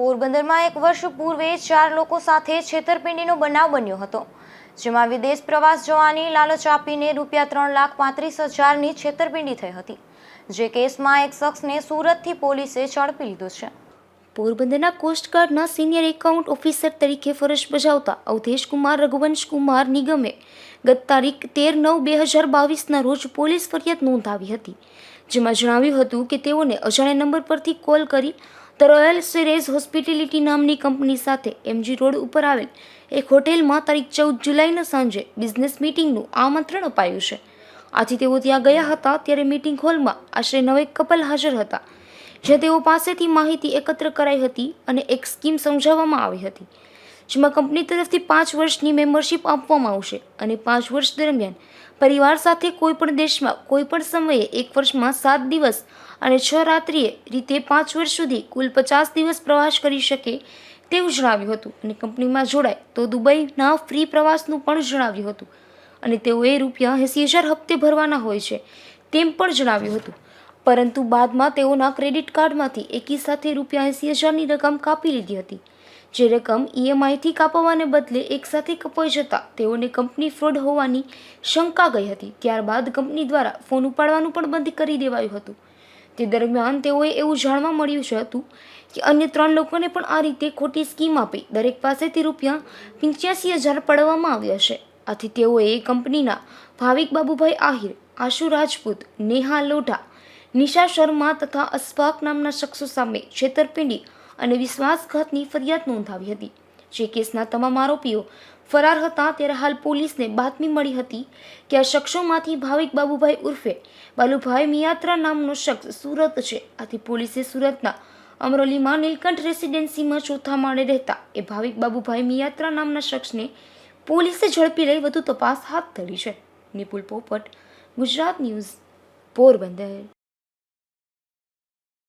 પોરબંદરમાં એક વર્ષ પૂર્વે ચાર લોકો સાથે છેતરપિંડીનો બનાવ બન્યો હતો, જેમાં વિદેશ પ્રવાસ જવાની લાલચ આપીને રૂપિયા ત્રણ લાખ પાંત્રીસ હજારની છેતરપિંડી થઈ હતી, જે કેસમાં એક શખ્સને સુરતથી પોલીસે ઝડપી લીધો છે. પોરબંદરના કોસ્ટગાર્ડના સિનિયર એકાઉન્ટ ઓફિસર તરીકે ફરજ બજાવતા અવધેશ કુમાર, રઘુવંશ કુમાર નિગમે ગત તારીખ તેર નવ બે હજાર બાવીસના રોજ પોલીસ ફરિયાદ નોંધાવી હતી, જેમાં જણાવ્યું હતું કે તેઓને અજાણ્યા નંબર પરથી કોલ કરી ધ રોયલ સિરેઝ હોસ્પિટેલિટી નામની કંપની સાથે એમજી રોડ ઉપર આવેલ એક હોટેલમાં તારીખ ચૌદ જુલાઈના સાંજે બિઝનેસ મિટિંગનું આમંત્રણ અપાયું છે. આથી તેઓ ત્યાં ગયા હતા ત્યારે મિટિંગ હોલમાં આશરે નવેક કપલ હાજર હતા જ્યાં તેઓ પાસેથી માહિતી એકત્ર કરાઈ હતી અને એક સ્કીમ સમજાવવામાં આવી હતી. જેમાં કંપની તરફથી પાંચ વર્ષની મેમ્બરશિપ આપવામાં આવશે અને પાંચ વર્ષ દરમિયાન પરિવાર સાથે કોઈપણ દેશમાં કોઈપણ સમયે એક વર્ષમાં સાત દિવસ અને છ રાત્રિએ રીતે પાંચ વર્ષ સુધી કુલ પચાસ દિવસ પ્રવાસ કરી શકે તેવું જણાવ્યું હતું. અને કંપનીમાં જોડાય તો દુબઈના ફ્રી પ્રવાસનું પણ જણાવ્યું હતું. અને તેઓએ રૂપિયા એંસી હજાર હપ્તે ભરવાના હોય છે તેમ પણ જણાવ્યું હતું. પરંતુ બાદમાં તેઓના ક્રેડિટ કાર્ડમાંથી એકી સાથે રૂપિયા એંસી હજારની રકમ કાપી લીધી હતી. જે રકમ ઈએમઆઈથી કાપવાને બદલે એકસાથે કપાઈ જતાં તેઓને કંપની ફ્રોડ હોવાની શંકા ગઈ હતી. ત્યારબાદ કંપની દ્વારા ફોન ઉપાડવાનું પણ બંધ કરી દેવાયું હતું. તે દરમિયાન તેઓએ એવું જાણવા મળ્યું છે હતું કે અન્ય ત્રણ લોકોને પણ આ રીતે ખોટી સ્કીમ આપી દરેક પાસેથી રૂપિયા પંચ્યાસી હજાર પડવામાં આવ્યા છે. આથી તેઓએ કંપનીના ભાવિક બાબુભાઈ આહિર, આશુ રાજપૂત, નેહા લોઢા, નિશા શર્મા તથા અસ્ફાક નામના શખ્સો સામે છેતરપિંડી અને વિશ્વાસઘાતની ફરિયાદ નોંધાવી હતી. જે કેસના તમામ આરોપીઓ ફરાર હતા ત્યારે હાલ પોલીસને બાતમી મળી હતી કે આ શખ્સોમાંથી ભાવિક બાબુભાઈ ઉર્ફે બાલુભાઈ મિયાત્રા નામનો શખ્સ સુરત છે. આથી પોલીસે સુરતના અમરોલીમાં નીલકંઠ રેસિડેન્સીમાં ચોથા માળે રહેતા એ ભાવિક બાબુભાઈ મિયાત્રા નામના શખ્સને પોલીસે ઝડપી લઈ વધુ તપાસ હાથ ધરી છે. નિપુલ પોપટ, ગુજરાત ન્યૂઝ, પોરબંદર.